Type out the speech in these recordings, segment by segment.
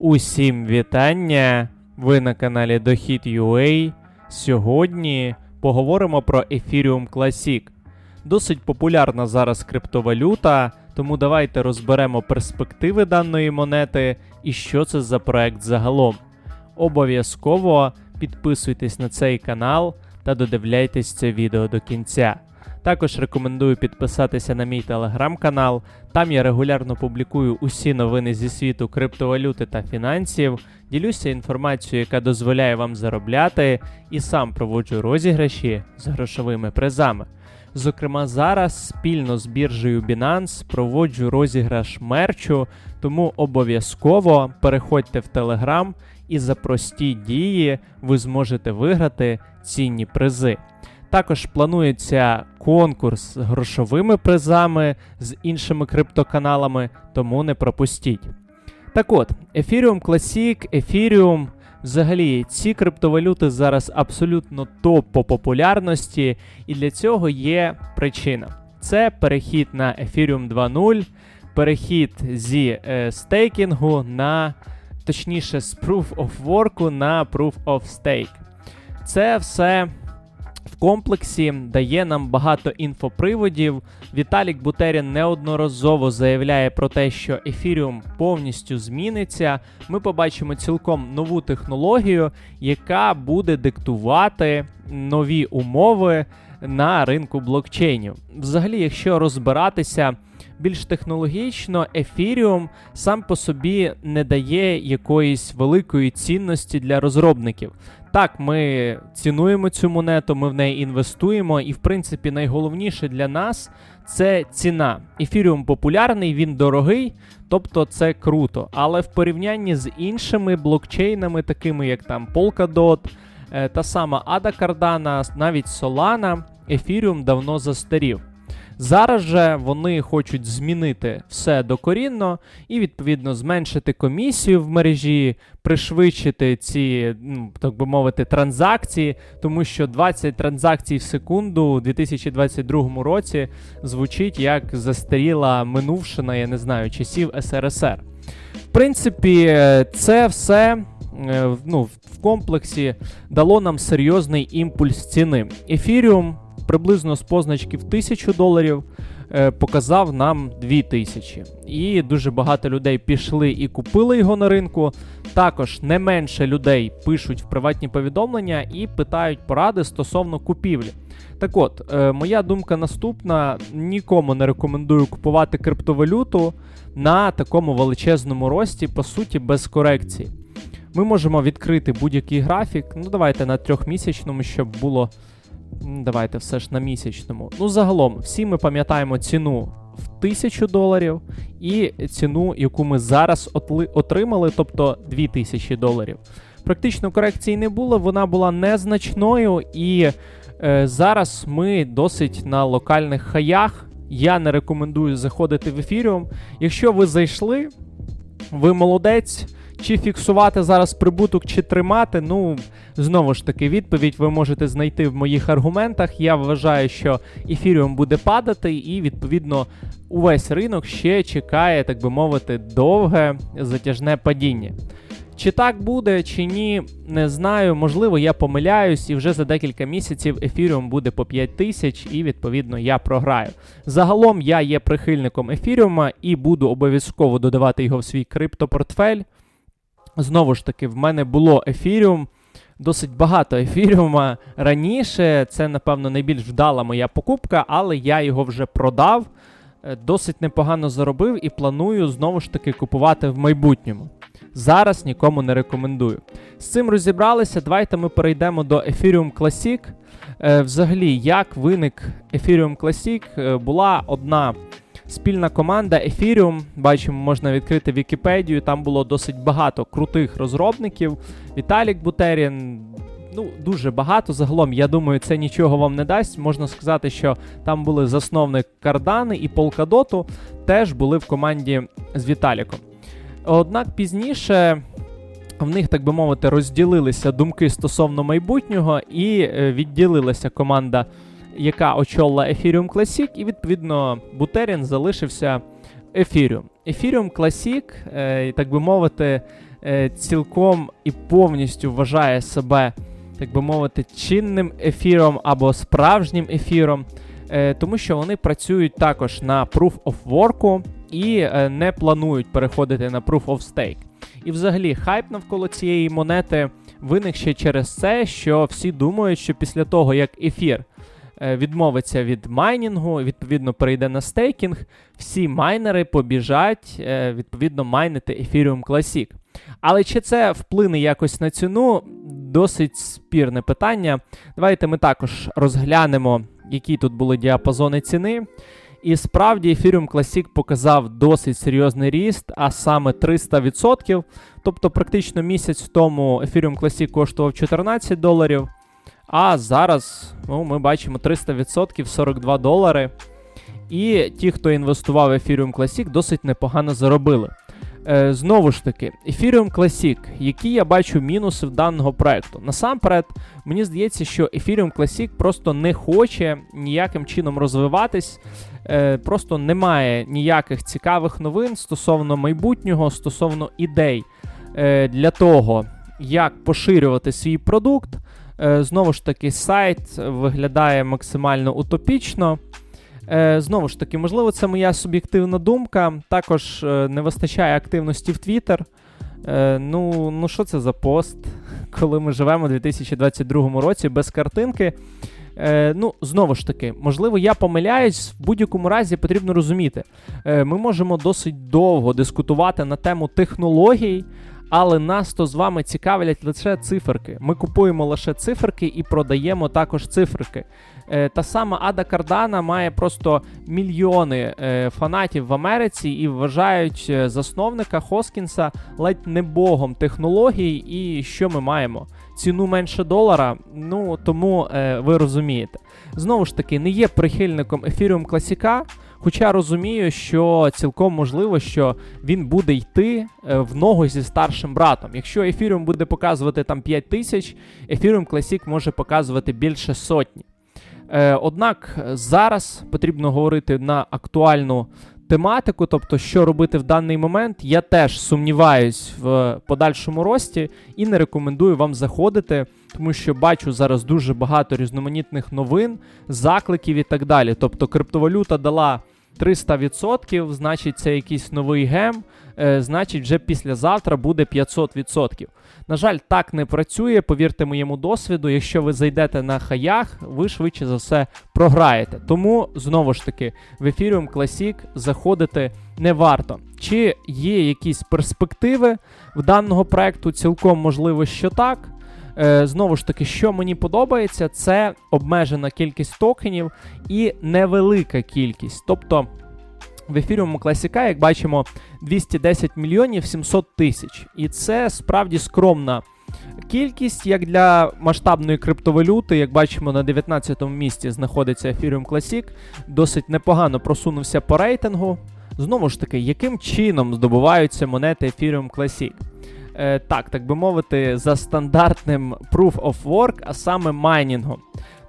Усім вітання! Ви на каналі Дохід.ua. Сьогодні поговоримо про Ethereum Classic. Досить популярна зараз криптовалюта, тому давайте розберемо перспективи даної монети і що це за проект загалом. Обов'язково підписуйтесь на цей канал та додивляйтесь це відео до кінця. Також рекомендую підписатися на мій телеграм-канал. Там я регулярно публікую усі новини зі світу криптовалюти та фінансів, ділюся інформацією, яка дозволяє вам заробляти, і сам проводжу розіграші з грошовими призами. Зокрема, зараз спільно з біржею Binance проводжу розіграш мерчу, тому обов'язково переходьте в Телеграм і за прості дії ви зможете виграти цінні призи. Також планується конкурс з грошовими призами з іншими криптоканалами, тому не пропустіть. Так от, Ethereum Classic, Ethereum, взагалі, ці криптовалюти зараз абсолютно топ по популярності, і для цього є причина. Це перехід на Ethereum 2.0, перехід зі е, стейкінгу на, точніше, з Proof of Work на Proof of Stake. Це все комплексі дає нам багато інфоприводів. Віталік Бутерін неодноразово заявляє про те, що Ethereum повністю зміниться. Ми побачимо цілком нову технологію, яка буде диктувати нові умови на ринку блокчейнів. Взагалі, якщо розбиратися більш технологічно, Ethereum сам по собі не дає якоїсь великої цінності для розробників. Так, ми цінуємо цю монету, ми в неї інвестуємо, і в принципі найголовніше для нас це ціна. Ефіріум популярний, він дорогий, тобто це круто. Але в порівнянні з іншими блокчейнами, такими як там Polkadot, е, та сама Ada Cardano, навіть Solana, Ефіріум давно застарів. Зараз же вони хочуть змінити все докорінно і, відповідно, зменшити комісію в мережі, пришвидшити ці, ну, так би мовити, транзакції, тому що 20 транзакцій в секунду у 2022 році звучить як застаріла минувшина, я не знаю, часів СРСР. В принципі, це все. е, Ну, в комплексі дало нам серйозний імпульс ціни. Ефіріум приблизно з позначки в 1000 доларів е, показав нам 2000. І дуже багато людей пішли і купили його на ринку. Також не менше людей пишуть в приватні повідомлення і питають поради стосовно купівлі. Так от, е, моя думка наступна: нікому не рекомендую купувати криптовалюту на такому величезному рості, по суті, без корекції. Ми можемо відкрити будь-який графік. Ну, давайте на трьохмісячному, щоб було Давайте все ж на місячному. Ну, загалом, всі ми пам'ятаємо ціну в 1000 доларів і ціну, яку ми зараз отримали, тобто 2000 доларів. Практично корекції не було, вона була незначною, і е, зараз ми досить на локальних хаях. Я не рекомендую заходити в ефіріум. Якщо ви зайшли, ви молодець. Чи фіксувати зараз прибуток, чи тримати, ну знову ж таки, відповідь ви можете знайти в моїх аргументах. Я вважаю, що ефіріум буде падати, і відповідно увесь ринок ще чекає, так би мовити, довге затяжне падіння. Чи так буде, чи ні, не знаю. Можливо, я помиляюсь, і вже за декілька місяців ефіріум буде по 5 тисяч, і відповідно я програю. Загалом я є прихильником ефіріума і буду обов'язково додавати його в свій криптопортфель. Знову ж таки, в мене було ефіріум, досить багато ефіріума раніше. Це, напевно, найбільш вдала моя покупка, але я його вже продав, е, досить непогано заробив і планую знову ж таки купувати в майбутньому. Зараз нікому не рекомендую. З цим розібралися. Давайте ми перейдемо до Ethereum Classic. Е, взагалі, як виник Ethereum Classic, Е, була одна спільна команда Ethereum. Бачимо, можна відкрити Вікіпедію. Там було досить багато крутих розробників. Віталік Бутерін. Ну, дуже багато. Загалом, я думаю, це нічого вам не дасть. Можна сказати, що там були засновник Кардани і Polkadot теж були в команді з Віталіком. Однак пізніше в них, так би мовити, розділилися думки стосовно майбутнього, і е, відділилася команда, яка очолила Ethereum Classic, і відповідно Бутерін залишився Ethereum. Ethereum Classic, е, так би мовити, е, цілком і повністю вважає себе, так би мовити, чинним ефіром або справжнім ефіром, тому що вони працюють також на Proof of Work і е, не планують переходити на Proof of Stake. І взагалі хайп навколо цієї монети виник ще через це, що всі думають, що після того, як ефір відмовиться від майнінгу, відповідно перейде на стейкінг, всі майнери побіжать е, відповідно майнити Ethereum Classic. Але чи це вплине якось на ціну? Досить спірне питання. Давайте ми також розглянемо, які тут були діапазони ціни. І справді Ethereum Classic показав досить серйозний ріст, а саме 300%. Тобто, практично місяць тому Ethereum Classic коштував 14 доларів, а зараз ну, ми бачимо 300% 42 долари. І ті, хто інвестував в Ethereum Classic, досить непогано заробили. Е, знову ж таки, Ethereum Classic, які я бачу мінуси в даного проекту. Насамперед, мені здається, що Ethereum Classic просто не хоче ніяким чином розвиватись, е, просто немає ніяких цікавих новин стосовно майбутнього, стосовно ідей е, для того, як поширювати свій продукт. Е, знову ж таки, сайт виглядає максимально утопічно. Е, Знову ж таки, можливо, це моя суб'єктивна думка. Також е, не вистачає активності в. Е, ну, ну що це за пост, коли ми живемо у 2022 році без картинки? Ну, знову ж таки, можливо, я помиляюсь, в будь-якому разі потрібно розуміти. Ми можемо досить довго дискутувати на тему технологій, але нас то з вами цікавлять лише циферки. Ми купуємо лише циферки і продаємо також циферки. Е, та сама Ада Кардана має просто мільйони е, фанатів в Америці і вважають е, засновника Хоскінса ледь не богом технологій. І що ми маємо? Ціну менше долара. Ну тому е, ви розумієте. Знову ж таки, не є прихильником Ethereum Classic, Хоча розумію, що цілком можливо, що він буде йти е, в ногу зі старшим братом. Якщо Ethereum буде показувати там 5 тисяч, Ethereum Classic може показувати більше сотні. Е, Однак зараз потрібно говорити на актуальну тематику, тобто, що робити в даний момент. Я теж сумніваюсь в подальшому рості і не рекомендую вам заходити, тому що бачу зараз дуже багато різноманітних новин, закликів і так далі. Тобто криптовалюта дала 300%, значить, це якийсь новий гем, е, значить, вже післязавтра буде 500%. На жаль, так не працює, повірте моєму досвіду. Якщо ви зайдете на хаях, ви швидше за все програєте. Тому знову ж таки в Ethereum Classic заходити не варто. Чи є якісь перспективи в даного проекту? Цілком можливо, що так. Е, знову ж таки, що мені подобається, це обмежена кількість токенів і невелика кількість. Тобто в ефіріуму класіка, як бачимо, 210 мільйонів 700 тисяч. І це справді скромна кількість, як для масштабної криптовалюти. Як бачимо, на 19-му місці знаходиться Ethereum Classic. Досить непогано просунувся по рейтингу. Знову ж таки, яким чином здобуваються монети Ethereum Classic? Е, так, так би мовити, за стандартним Proof of Work, а саме майнінгом.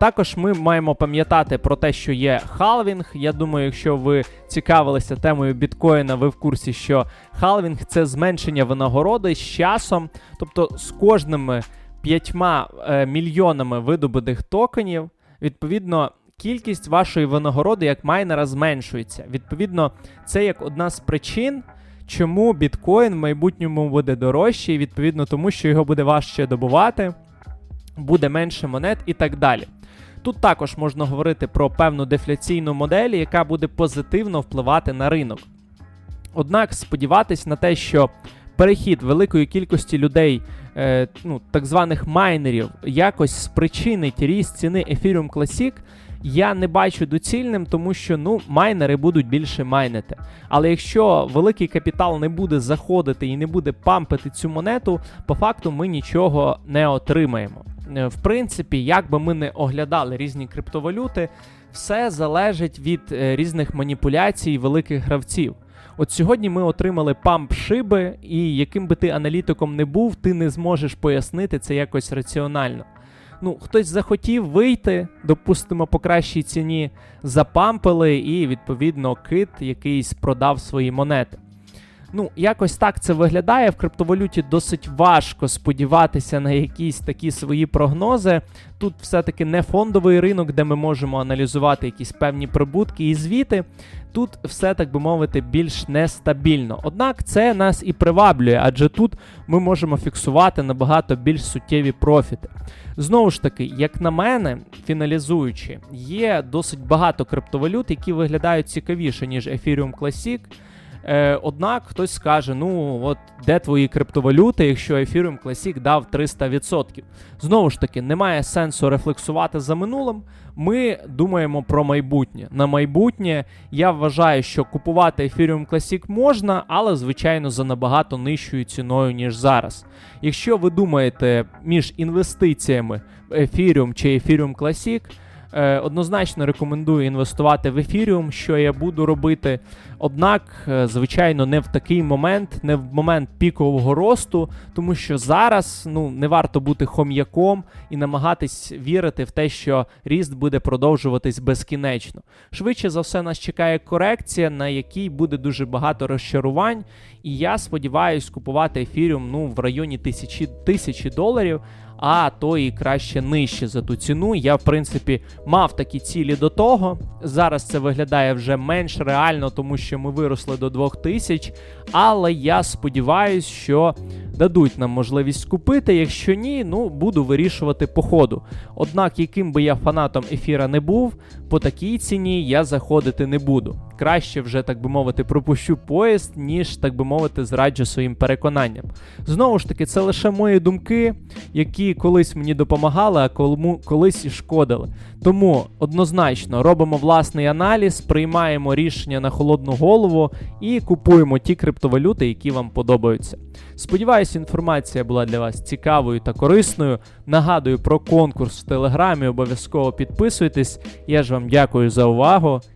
Також ми маємо пам'ятати про те, що є халвінг. Я думаю, якщо ви цікавилися темою біткоїна, ви в курсі, що халвінг це зменшення винагороди з часом, тобто з кожними п'ятьма е, мільйонами видобутих токенів, відповідно. Кількість вашої винагороди як майнера зменшується. Відповідно, це як одна з причин, чому біткоін в майбутньому буде дорожчий, відповідно тому, що його буде важче добувати, буде менше монет і так далі. Тут також можна говорити про певну дефляційну модель, яка буде позитивно впливати на ринок. Однак сподіватись на те, що перехід великої кількості людей, е, ну, так званих майнерів, якось спричинить ріст ціни Ethereum Classic, я не бачу доцільним, тому що ну, майнери будуть більше майнити. Але якщо великий капітал не буде заходити і не буде пампити цю монету, по факту ми нічого не отримаємо. Е, В принципі, як би ми не оглядали різні криптовалюти, все залежить від е, різних маніпуляцій великих гравців. От сьогодні ми отримали памп шиби, і яким би ти аналітиком не був, ти не зможеш пояснити це якось раціонально. Ну, хтось захотів вийти, допустимо, по кращій ціні, запампили, і відповідно кит якийсь продав свої монети. Ну, якось так це виглядає. В криптовалюті досить важко сподіватися на якісь такі свої прогнози. Тут все-таки не фондовий ринок, де ми можемо аналізувати якісь певні прибутки і звіти. Тут все, так би мовити, більш нестабільно. Однак це нас і приваблює, адже тут ми можемо фіксувати набагато більш суттєві профіти. Знову ж таки, як на мене, фіналізуючи, є досить багато криптовалют, які виглядають цікавіше, ніж Ethereum Classic. Е, однак хтось скаже: ну от де твої криптовалюти, якщо Ethereum Classic дав 300%. Знову ж таки, немає сенсу рефлексувати за минулим. Ми думаємо про майбутнє. На майбутнє я вважаю, що купувати Ethereum Classic можна, але звичайно за набагато нижчою ціною, ніж зараз. Якщо ви думаєте між інвестиціями в Ethereum чи Ethereum Classic, однозначно рекомендую інвестувати в Ethereum, що я буду робити. Однак, е, звичайно, не в такий момент, не в момент пікового росту, тому що зараз ну не варто бути хом'яком і намагатись вірити в те, що ріст буде продовжуватись безкінечно. Швидше за все, нас чекає корекція, на якій буде дуже багато розчарувань. І я сподіваюся купувати ефіріум ну в районі тисячі тисячі доларів. А то і краще нижче за ту ціну. Я, в принципі, мав такі цілі до того. Зараз це виглядає вже менш реально, тому що ми виросли до 2000. Але я сподіваюся, що дадуть нам можливість купити. Якщо ні, ну буду вирішувати по ходу. Однак, яким би я фанатом ефіра не був, по такій ціні я заходити не буду. Краще вже, так би мовити, пропущу поїзд, ніж, так би мовити, зраджу своїм переконанням. Знову ж таки, це лише мої думки, які колись мені допомагали, а кому- колись і шкодили. Тому однозначно робимо власний аналіз, приймаємо рішення на холодну голову і купуємо ті криптовалюти, які вам подобаються. Сподіваюся, інформація була для вас цікавою та корисною. Нагадую про конкурс в Телеграмі. Обов'язково підписуйтесь. Я ж вам дякую за увагу